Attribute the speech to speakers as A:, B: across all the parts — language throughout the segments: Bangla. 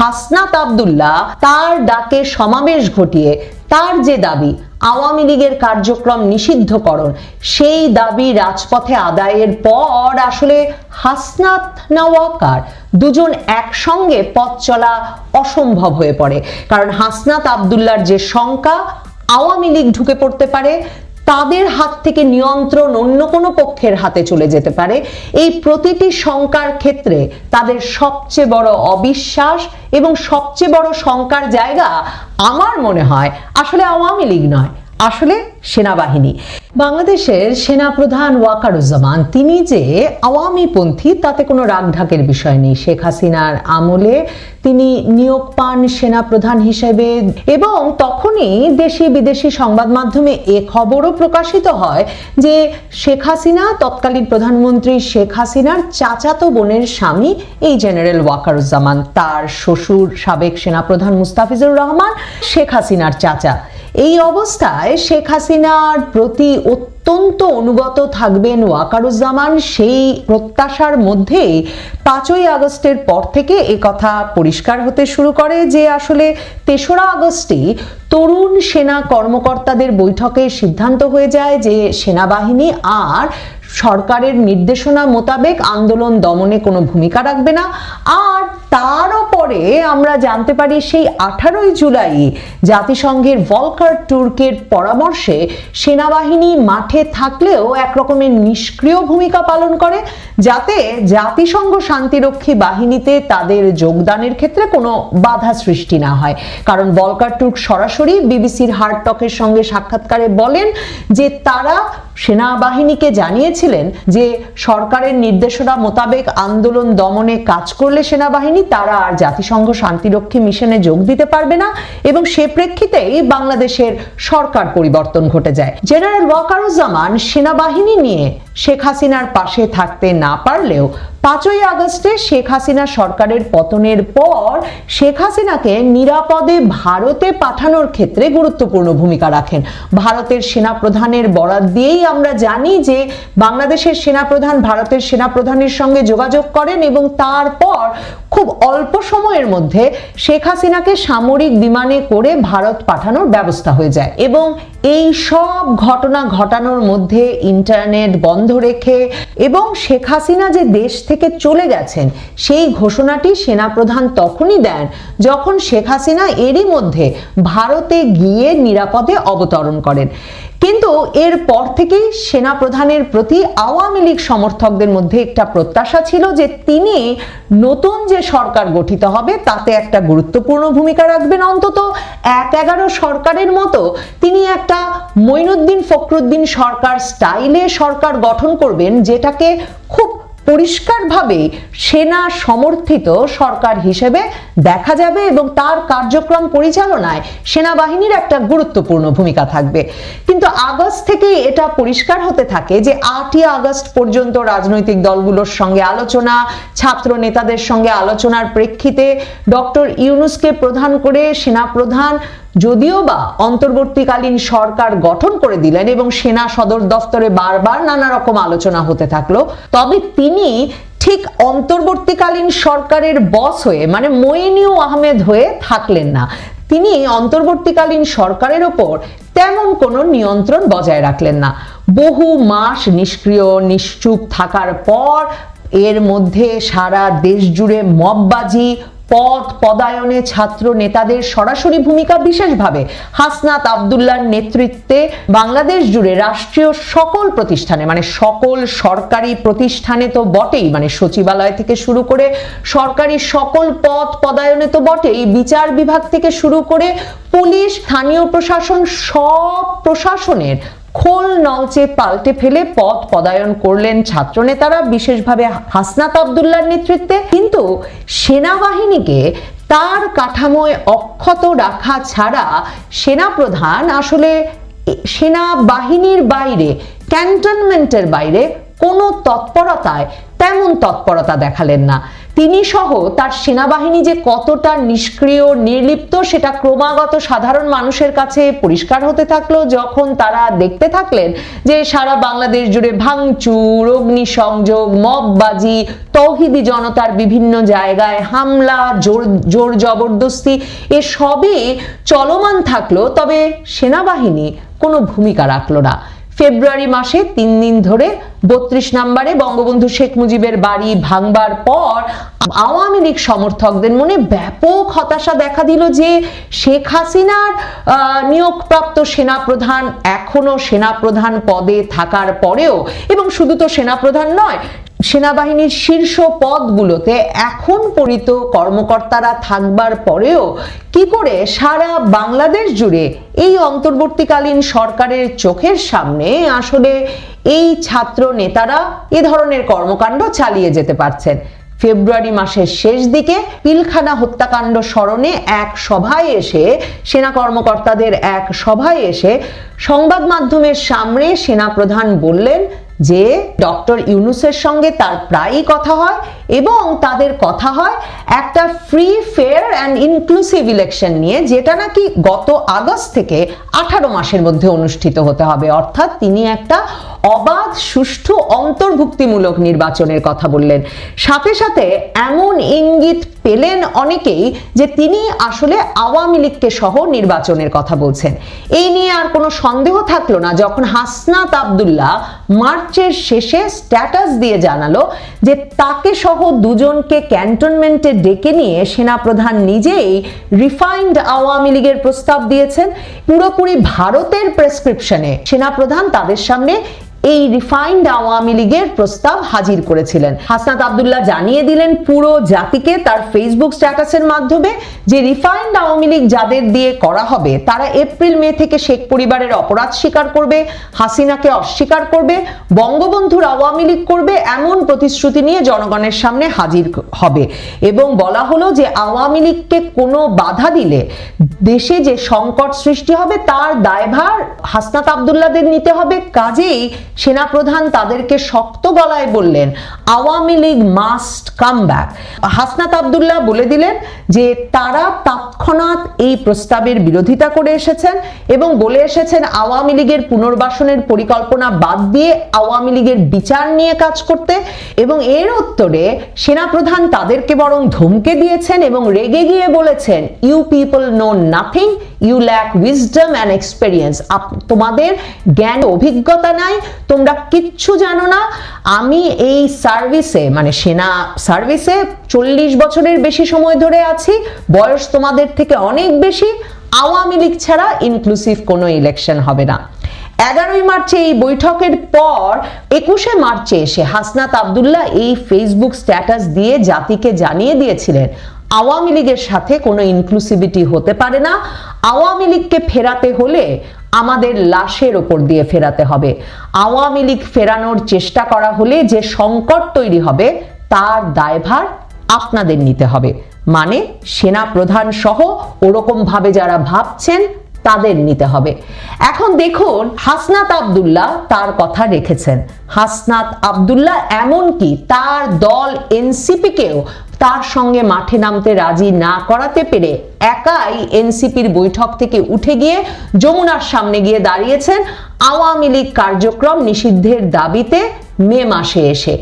A: হাসনাত আবদুল্লাহ তার ডাকে সমাবেশ ঘটিয়ে তার যে দাবি, আওয়ামী লীগের কার্যক্রম নিষিদ্ধকরণ, সেই দাবি রাজপথে আদায়ের পর আসলে হাসনাত নাওয়াকার দুজন একসঙ্গে পথ চলা অসম্ভব হয়ে পড়ে। কারণ হাসনাত আবদুল্লার যে শঙ্কা, আওয়ামী লীগ ঢুকে পড়তে পারে তাদের হাত থেকে নিয়ন্ত্রণ অন্য কোনো পক্ষের হাতে চলে যেতে পারে। এই প্রতিটি শঙ্কার ক্ষেত্রে তাদের সবচেয়ে বড় অবিশ্বাস এবং সবচেয়ে বড় শঙ্কার জায়গা আমার মনে হয় আসলে আওয়ামী লীগ নয়। আসলে সেনাবাহিনী। বাংলাদেশের সেনাপ্রধান ওয়াকারুজ্জামান, তিনি যে আওয়ামীপন্থী, তাতে কোনো রাগঢাকের বিষয় নেই। শেখ হাসিনার আমলে তিনি নিয়োগ পান সেনাপ্রধান হিসেবে এবং তখনই দেশি বিদেশি সংবাদ মাধ্যমে এ খবরও প্রকাশিত হয় যে শেখ হাসিনা, তৎকালীন প্রধানমন্ত্রী শেখ হাসিনার চাচাতো বোনের স্বামী এই জেনারেল ওয়াকারুজ্জামান, তার শ্বশুর সাবেক সেনাপ্রধান মুস্তাফিজুর রহমান, শেখ হাসিনার চাচা। এই অবস্থায় শেখ হাসিনার প্রতি অত্যন্ত অনুগত থাকবেন ওয়াকারুজ্জামান। সেই প্রত্যাশার মধ্যেই পাঁচই আগস্টের পর থেকে এ কথা পরিষ্কার হতে শুরু করে যে আসলে তেসরা আগস্টে তরুণ সেনা কর্মকর্তাদের বৈঠকে সিদ্ধান্ত হয়ে যায় যে সেনাবাহিনী আর সরকারের নির্দেশনা মোতাবেক আন্দোলন দমনে কোনো ভূমিকা রাখবে না। আর তারও পরে আমরা জানতে পারি সেই আঠারোই জুলাই জাতিসংঘের ভলকার টুর্কের পরামর্শে সেনাবাহিনী মাঠে থাকলেও একরকমের নিষ্ক্রিয় ভূমিকা পালন করে, যাতে জাতিসংঘ শান্তিরক্ষী বাহিনীতে তাদের যোগদানের ক্ষেত্রে কোনো বাধা সৃষ্টি না হয়। কারণ ভলকার টুর্ক সরাসরি বিবিসির হার্ড টকের সঙ্গে সাক্ষাৎকারে বলেন যে তারা সেনাবাহিনীকে জানিয়েছিলেন যে সরকারের নির্দেশনা মোতাবেক আন্দোলন দমনে কাজ করলে সেনাবাহিনী, তারা আর জাতিসংঘ শান্তিরক্ষী মিশনে যোগ দিতে পারবে না এবং সে প্রেক্ষিতেই বাংলাদেশের সরকার পরিবর্তন ঘটে যায়। জেনারেল ওয়াকারুজ্জামান সেনাবাহিনী নিয়ে শেখ হাসিনার পাশে থাকতে না পারলেও পাঁচই আগস্টে শেখ হাসিনা সরকারের পতনের পর শেখ হাসিনাকে নিরাপদে ভারতে পাঠানোর ক্ষেত্রে গুরুত্বপূর্ণ ভূমিকা রাখেন। ভারতের সেনা প্রধানের বরাত দিয়েই আমরা জানি যে বাংলাদেশের সেনাপ্রধান ভারতের সেনা প্রধানের সঙ্গে যোগাযোগ করেন এবং তারপর খুব অল্প সময়ের মধ্যে শেখ হাসিনাকে সামরিক বিমানে করে ভারত পাঠানোর ব্যবস্থা হয়ে যায় এবং এই সব ঘটনা ঘটানোর মধ্যে ইন্টারনেট বন্ধ রেখে এবং শেখ হাসিনা যে দেশ থেকে চলে গেছেন, সেই ঘোষণাটি সেনাপ্রধান তখনই দেন যখন শেখ হাসিনা এরই মধ্যে ভারতে গিয়ে নিরাপদে অবতরণ করেন। কিন্তু এর পর থেকে সেনা প্রধানের প্রতি আওয়ামী লীগ সমর্থকদের মধ্যে একটা প্রত্যাশা ছিল যে তিনি নতুন যে সরকার গঠিত হবে, তাতে একটা গুরুত্বপূর্ণ ভূমিকা রাখবেন। অন্তত এক এগারো সরকারের মতো তিনি একটা মৈনুদ্দিন ফখরুদ্দিন সরকার স্টাইলে সরকার গঠন করবেন, যেটাকে খুব পরিষ্কারভাবে সেনা সমর্থিত সরকার হিসেবে দেখা যাবে এবং তার কার্যক্রম পরিচালনায় সেনাবাহিনীর একটা গুরুত্বপূর্ণ ভূমিকা থাকবে। কিন্তু আগস্ট থেকে এটা পরিষ্কার হতে থাকে যে আটই আগস্ট পর্যন্ত রাজনৈতিক দলগুলোর সঙ্গে আলোচনা, ছাত্র নেতাদের সঙ্গে আলোচনার প্রেক্ষিতে ডক্টর ইউনুসকে প্রধান করে সেনাপ্রধান যদিও বা অন্তর্বর্তীকালীন সরকার গঠন করে দিলেন এবং সেনা সদর দফতরে বারবার নানা রকম আলোচনা হতে থাকল, তবে তিনি ঠিক অন্তর্বর্তীকালীন সরকারের বস হয়ে মানে মইনিউ আহমেদ হয়ে থাকলেন না। তিনি অন্তর্বর্তীকালীন সরকারের ওপর তেমন কোনো নিয়ন্ত্রণ বজায় রাখলেন না। বহু মাস নিষ্ক্রিয়, নিশ্চুপ থাকার পর এর মধ্যে সারা দেশ জুড়ে মববাজি পদ পদায়নে ছাত্র নেতাদের সরাসরি ভূমিকা বিশেষভাবে। হাসনাত আবদুল্লার নেতৃত্বে বাংলাদেশ জুড়ে রাষ্ট্রীয় সকল প্রতিষ্ঠানে মানে সকল সরকারি প্রতিষ্ঠানে তো বটেই মানে সচিবালয় থেকে শুরু করে সরকারি সকল পদ পদায়নে তো বটেই, বিচার বিভাগ থেকে শুরু করে পুলিশ, স্থানীয় প্রশাসন, সব প্রশাসনের খোল নলচে পাল্টে ফেলে পথ পদায়ন করলেন ছাত্রনেতারা, বিশেষভাবে হাসনাত আবদুল্লার নেতৃত্বে। কিন্তু সেনাবাহিনীকে তার কাঠামোয় অক্ষত রাখা ছাড়া সেনাপ্রধান আসলে সেনাবাহিনীর বাইরে, ক্যান্টনমেন্টের বাইরে কোনো তৎপরতায় তেমন তৎপরতা দেখালেন না। তিনি সহ তার সেনাবাহিনী যে কতটা নিষ্ক্রিয়, নির্লিপ্ত, সেটা ক্রমাগত সাধারণ মানুষের কাছে পরিষ্কার হতে থাকল যখন তারা দেখতে থাকলেন যে সারা বাংলাদেশ জুড়ে ভাঙচুর, অগ্নিসংযোগ মববাজি তৌহিদি জনতার বিভিন্ন জায়গায় হামলা, জোর জোর জবরদস্তি, এসবই চলমান থাকল। তবে সেনাবাহিনী কোনো ভূমিকা রাখল না। ফেব্রুয়ারি মাসে তিন দিন ধরে বত্রিশ নম্বরে বঙ্গবন্ধু শেখ মুজিবের বাড়ি ভাঙবার পর আওয়ামী লীগ সমর্থকদের মনে ব্যাপক হতাশা দেখা দিল যে শেখ হাসিনার নিয়োগপ্রাপ্ত সেনাপ্রধান এখনও সেনাপ্রধান পদে থাকার পরেও, এবং শুধু তো সেনাপ্রধান নয় সেনাবাহিনীর শীর্ষ পদগুলোতে এখন পরিত কর্মকর্তারা থাকবার পরেও কি করে সারা বাংলাদেশ জুড়ে এই অন্তর্বর্তীকালীন সরকারের চোখের সামনে আসলে এই ছাত্র নেতারা এ ধরনের কর্মকাণ্ড চালিয়ে যেতে পারছেন? ফেব্রুয়ারি মাসের শেষ দিকে পিলখানা হত্যাকাণ্ড স্মরণে এক সভায় এসে, সেনা কর্মকর্তাদের এক সভায় এসে সংবাদ মাধ্যমের সামনে সেনাপ্রধান বললেন যে ডক্টর ইউনুসের সঙ্গে তার প্রায়ই কথা হয় এবং তাদের কথা হয় একটা free fair and inclusive election নিয়ে, যেটা নাকি গত আগস্ট থেকে আঠারো মাসের মধ্যে অনুষ্ঠিত হতে হবে। অর্থাৎ তিনি একটা অবাধ, সুষ্ঠু, অন্তর্ভুক্তিমূলক নির্বাচনের কথা বললেন। সাথে সাথে এমন ইঙ্গিত পেলেন অনেকেই যে তিনি আসলে আওয়ামী লীগকে সহ নির্বাচনের কথা বলছেন। এই নিয়ে আর কোনো সন্দেহ থাকল না। যখন হাসনাত আবদুল্লাহ মার্চের শেষে স্ট্যাটাস দিয়ে জানালো যে তাকে সহ দুজনকে ক্যান্টনমেন্টে ডেকে নিয়ে সেনাপ্রধান নিজেই রিফাইন্ড আওয়ামী লীগের প্রস্তাব দিয়েছেন। পুরোপুরি ভারতের প্রেসক্রিপশনে সেনাপ্রধান তাদের সামনে এই রিফাইন্ড আওয়ামী লীগের প্রস্তাব হাজির করেছিলেন। হাসনাত আবদুল্লাহ জানিয়ে দিলেন, পুরো জাতিকে তার ফেসবুক স্ট্যাটাসের মাধ্যমে যে রিফাইন্ড আওয়ামী লীগ যাদের দিয়ে করা হবে, তারা এপ্রিল, মে থেকে শেখ পরিবারের অপরাধ স্বীকার করবে, হাসিনাকে অস্বীকার করবে, বঙ্গবন্ধুর আওয়ামী লীগ করবে, এমন প্রতিশ্রুতি নিয়ে জনগণের সামনে হাজির হবে। এবং বলা হলো যে আওয়ামী লীগকে কোনো বাধা দিলে দেশে যে সংকট সৃষ্টি হবে, তার দায়ভার হাসনাত আবদুল্লাদের নিতে হবে। কাজেই সেনাপ্রধান তাদেরকে শক্ত গলায় বললেন, Awami League must come back Hasnat Abdullah বলে দিলেন যে তারা তৎক্ষণাৎ এই প্রস্তাবের বিরোধিতা করে এসেছেন এবং বলে এসেছেন আওয়ামী লীগের পুনর্বাসনের পরিকল্পনা বাদ দিয়ে আওয়ামী লীগের বিচার নিয়ে কাজ করতে এবং এর উত্তরে সেনাপ্রধান তাদেরকে বরং ধমকে দিয়েছেন এবং রেগে গিয়ে বলেছেন you people know nothing you lack wisdom and experience তোমাদের জ্ঞান অভিজ্ঞতা নাই তোমরা কিচ্ছু জানো না। আমি এই সার্ভিসে মানে সেনা সার্ভিসে চল্লিশ বছরের বেশি সময় ধরে আছি। বয়স তোমাদের থেকে অনেক বেশি। আওয়ামী লীগ ছাড়া ইনক্লুসিভ কোনো ইলেকশন হবে না। এগারোই মার্চে এই বৈঠকের পর একুশে মার্চে এসে হাসনাত আবদুল্লাহ এই ফেসবুক স্ট্যাটাস দিয়ে জাতিকে জানিয়ে দিয়েছিলেন। আওয়ামী লীগের সাথে কোনো ইনক্লুসিভিটি হতে পারে না। আওয়ামী লীগকে ফেরাতে হলে আমাদের লাশের ওপর দিয়ে ফেরাতে হবে। আওয়ামী লীগ ফেরানোর চেষ্টা করা হলে যে সংকট তৈরি হবে, তার দায়ভার আপনাদের নিতে হবে। মানে সেনা প্রধান সহ ওরকম ভাবে যারা ভাবছেন, তাদের নিতে হবে। এখন দেখুন, হাসনাত আবদুল্লাহ তার কথা রেখেছেন। হাসনাত আবদুল্লাহ এমনকি তার দল এনসিপিকেও তার সঙ্গে মাঠে নামতে রাজি না করাতে পেরে একাই এনসিপির বৈঠক থেকে উঠে গিয়ে যমুনার সামনে গিয়ে দাঁড়িয়েছেন আওয়ামী লীগ কার্যক্রম নিষিদ্ধের দাবিতে মে মাসে এসে।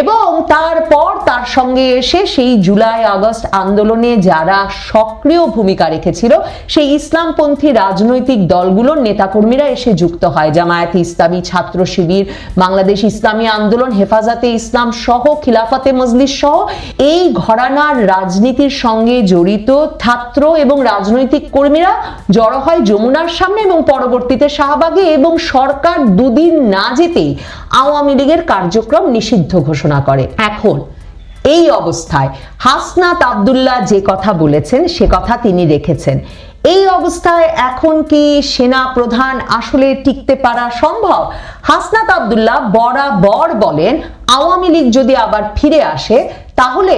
A: এবং তারপর তার সঙ্গে এসে সেই জুলাই আগস্ট আন্দোলনে যারা সক্রিয় ভূমিকা রেখেছিল, সেই ইসলামপন্থী রাজনৈতিক দলগুলোর নেতাকর্মীরা এসে যুক্ত হয়। জামায়াত ইসলামী, ছাত্র শিবির, বাংলাদেশ ইসলামী আন্দোলন, হেফাজতে ইসলাম সহ, খিলাফতে মজলিস সহ, এই ঘরানার রাজনীতির সঙ্গে জড়িত ছাত্র এবং রাজনৈতিক কর্মীরা জড়ো হয় যমুনার সামনে এবং পরবর্তীতে শাহবাগে এবং সরকার দুদিন না যেতেই আওয়ামী লীগের কার্যক্রম নিষিদ্ধ ঘোষণা করে। এখন এই অবস্থায় হাসনাত আবদুল্লাহ যে কথা বলেছেন, সে কথা তিনি রেখেছেন। এই অবস্থায় এখন কি সেনা প্রধান আসলে টিকতে পারা সম্ভব? হাসনাত আবদুল্লাহ বরাবর বলেন, আওয়ামী লীগ যদি আবার ফিরে আসে তাহলে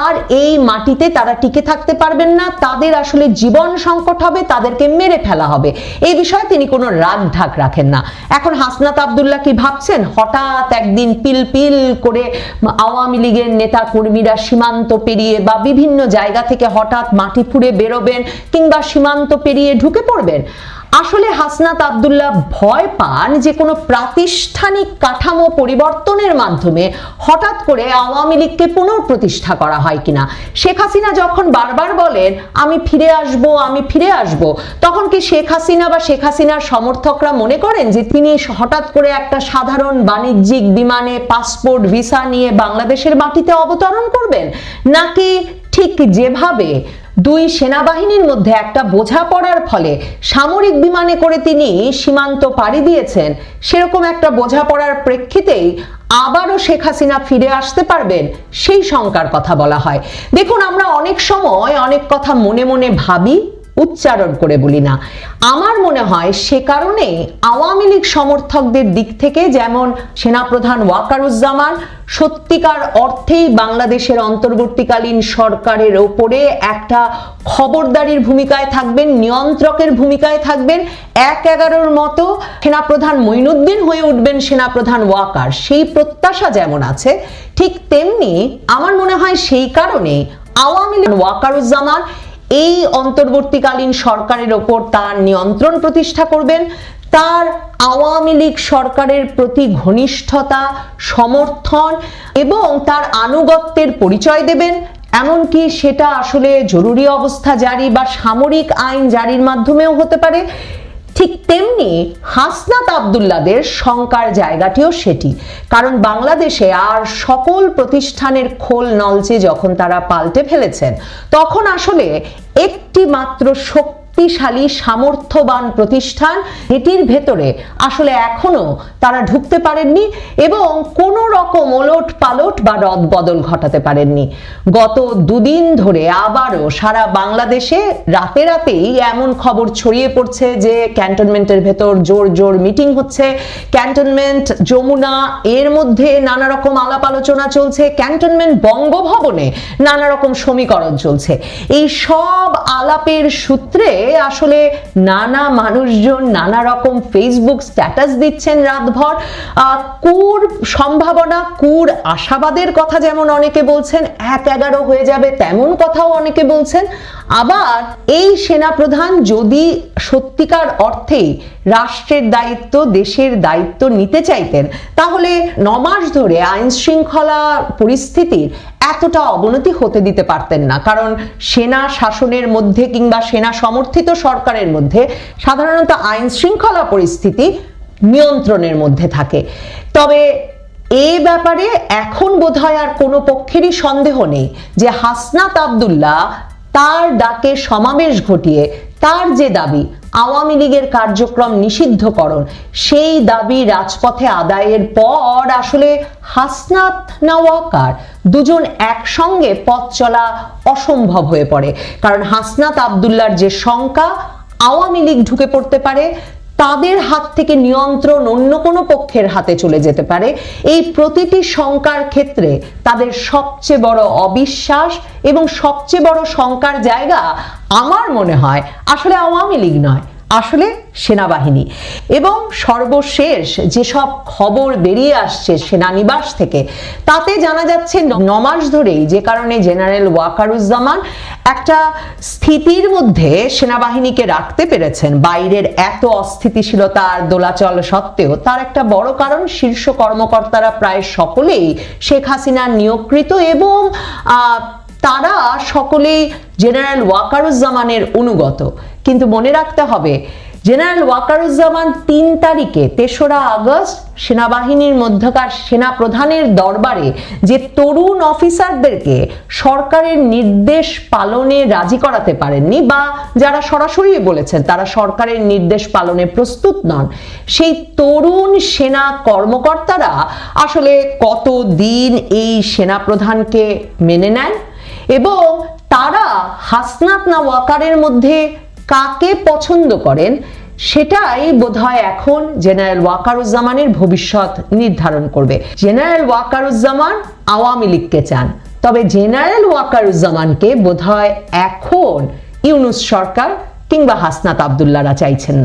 A: আর এই মাটিতে তারা টিকে থাকতে পারবেন না, তাদের আসলে জীবন সংকট হবে, তাদেরকে মেরে ফেলা হবে। এই বিষয়ে তিনি কোনো রাগ ঢাক রাখেন না। এখন হাসনাত আবদুল্লাহ কি ভাবছেন? হঠাৎ একদিন পিল পিল করে আওয়ামী লীগের নেতা কর্মীরা সীমান্ত পেরিয়ে বা বিভিন্ন জায়গা থেকে হঠাৎ মাটি ফুঁড়ে বেরোবেন কিংবা সীমান্ত পেরিয়ে ঢুকে পড়বেন। আসলে হাসনাত আবদুল্লাহ ভয় পান যে কোনো প্রাতিষ্ঠানিক কাঠামো পরিবর্তনের মাধ্যমে হঠাৎ করে আওয়ামী লীগকে পুনঃপ্রতিষ্ঠা করা হয় কিনা। শেখ হাসিনা যখন বারবার বলেন, আমি ফিরে আসব, আমি ফিরে আসব, তখন কি শেখ হাসিনা বা শেখ হাসিনার সমর্থকরা মনে করেন যে তিনি হঠাৎ করে একটা সাধারণ বাণিজ্যিক বিমানে পাসপোর্ট, ভিসা নিয়ে বাংলাদেশের মাটিতে অবতরণ করবেন? নাকি ঠিক যেভাবে দুই সেনাবাহিনীর মধ্যে একটা বোঝাপড়ার ফলে সামরিক বিমানে করে তিনি সীমান্ত পাড়ি দিয়েছেন। সেরকম একটা বোঝাপড়ার প্রেক্ষিতেই আবারও শেখ হাসিনা ফিরে আসতে পারবেন, সেই শঙ্কার কথা বলা হয়। দেখুন, আমরা অনেক সময় অনেক কথা মনে মনে ভাবি উচ্চারণ করে বলি না। আমার মনে হয় সে কারণে আওয়ামী লীগ সমর্থকদের দিক থেকে যেমন সেনাপ্রধান ওয়াকারুজ্জামান, সত্যিকার অর্থেই বাংলাদেশের অন্তর্বর্তীকালীন সরকারের ওপরে একটা খবরদারির ভূমিকায় থাকবেন, নিয়ন্ত্রকের ভূমিকায় থাকবেন। এক এগারোর মতো সেনাপ্রধান মঈনুদ্দিন হয়ে উঠবেন সেনাপ্রধান ওয়াকার। সেই প্রত্যাশা যেমন আছে, ঠিক তেমনি আমার মনে হয় সেই কারণে আওয়ামী লীগ ওয়াকারুজ্জামান এই অন্তর্বর্তীকালীন সরকারের ওপর তার নিয়ন্ত্রণ প্রতিষ্ঠা করবেন। তার আওয়ামী লীগ সরকারের প্রতি ঘনিষ্ঠতা, সমর্থন এবং তার আনুগত্যের পরিচয় দেবেন। এমনকি সেটা আসলে জরুরি অবস্থা জারি বা সামরিক আইন জারির মাধ্যমেও হতে পারে। ঠিক তেমনি হাসনাত আবদুল্লাদের শঙ্কার জায়গাটিও সেটি। কারণ বাংলাদেশে আর সকল প্রতিষ্ঠানের খোল নলচে যখন তারা পাল্টে ফেলেছেন, তখন আসলে একটি মাত্র শক্তিশালী, সামর্থ্যবান প্রতিষ্ঠান, এটির ভেতরে আসলে এখনও তারা ঢুকতে পারেননি এবং কোন রকম ওলট পালট বা রদ বদল ঘটাতে পারেননি। গত দুদিন ধরে আবারও সারা বাংলাদেশে রাতে রাতেই এমন খবর ছড়িয়ে পড়ছে যে ক্যান্টনমেন্টের ভেতর জোর জোর মিটিং হচ্ছে। ক্যান্টনমেন্ট যমুনা, এর মধ্যে নানা রকম আলাপ আলোচনা চলছে। ক্যান্টনমেন্ট বঙ্গভবনে নানা রকম সমীকরণ চলছে। এই সব আলাপের সূত্রে আসলে নানা মানুষজন নানা রকম ফেসবুক স্ট্যাটাস দিচ্ছেন রাতভর। কুর সম্ভাবনা, কুর আশাবাদের কথা যেমন অনেকে বলছেন, এক এগারো হয়ে যাবে তেমন কথাও অনেকে বলছেন। আবার এই সেনাপ্রধান যদি সত্যিকার অর্থে রাষ্ট্রের দায়িত্ব, দেশের দায়িত্ব নিতে চাইতেন, তাহলে নমাস ধরে আইন শৃঙ্খলা পরিস্থিতির এতটা অবনতি হতে দিতে পারতেন না। কারণ সেনা শাসনের মধ্যে কিংবা সেনা সমর্থিত সরকারের মধ্যে সাধারণত আইন শৃঙ্খলা পরিস্থিতি নিয়ন্ত্রণের মধ্যে থাকে। তবে এ ব্যাপারে এখন বোধহয় আর কোনো পক্ষেরই সন্দেহ নেই যে হাসনাত আবদুল্লাহ তার ডাকে সমাবেশ ঘটিয়ে তার যে দাবি, আওয়ামী লীগের কার্যক্রম নিষিদ্ধকরণ, সেই দাবি রাজপথে আদায়ের পর আসলে হাসনাত নাওয়াকার দুজন একসঙ্গে পথ চলা অসম্ভব হয়ে পড়ে। কারণ হাসনাত আবদুল্লার যে শঙ্কা, আওয়ামী লীগ ঢুকে পড়তে পারে তাদের হাত থেকে নিয়ন্ত্রণ অন্য কোনো পক্ষের হাতে চলে যেতে পারে। এই প্রতিটি শঙ্কার ক্ষেত্রে তাদের সবচেয়ে বড় অবিশ্বাস এবং সবচেয়ে বড় শঙ্কার জায়গা আমার মনে হয় আসলে আওয়ামী লীগ নয়। আসলে সেনাবাহিনী। এবং সর্বশেষ যেসব খবর বেরিয়ে আসছে সেনানিবাস থেকে, তাতে জানা যাচ্ছে নমাস ধরেই যে কারণে জেনারেল ওয়াকারুজ্জামান একটা স্থিতির মধ্যে সেনাবাহিনীকে রাখতে পেরেছেন। বাইরের এত অস্থিতিশীলতা আর দোলাচল সত্ত্বেও তার একটা বড় কারণ শীর্ষ কর্মকর্তারা প্রায় সকলেই শেখ হাসিনার নিয়োগকৃত এবং তারা সকলেই জেনারেল ওয়াকারুজ্জামানের অনুগত। কিন্তু মনে রাখতে হবে, জেনারেল ওয়াকারুজ্জামান তিন তারিখে তেসরা আগস্ট সেনাবাহিনীর মধ্যকার সেনা প্রধানের দরবারে যে তরুণ অফিসারদেরকে সরকারের নির্দেশ পালনে রাজি করাতে পারেননি বা যারা সরাসরি বলেছেন তারা সরকারের নির্দেশ পালনে প্রস্তুত নন, সেই তরুণ সেনা কর্মকর্তারা আসলে কত দিন এই সেনা প্রধানকে মেনে নেন এবং তারা হাসনাত না ওয়াকারের মধ্যে কাকে পছন্দ করেন সেটাই বোধহয় এখন জেনারেল ওয়াকারুজ্জামানের ভবিষ্যৎ নির্ধারণ করবে। জেনারেল ওয়াকারুজ্জামান আওয়ামী লীগকে চান। তবে জেনারেল ওয়াকারুজ্জামানকে বোধহয় এখন ইউনুস সরকার কিংবা হাসনাত আবদুল্লারা চাইছেন না।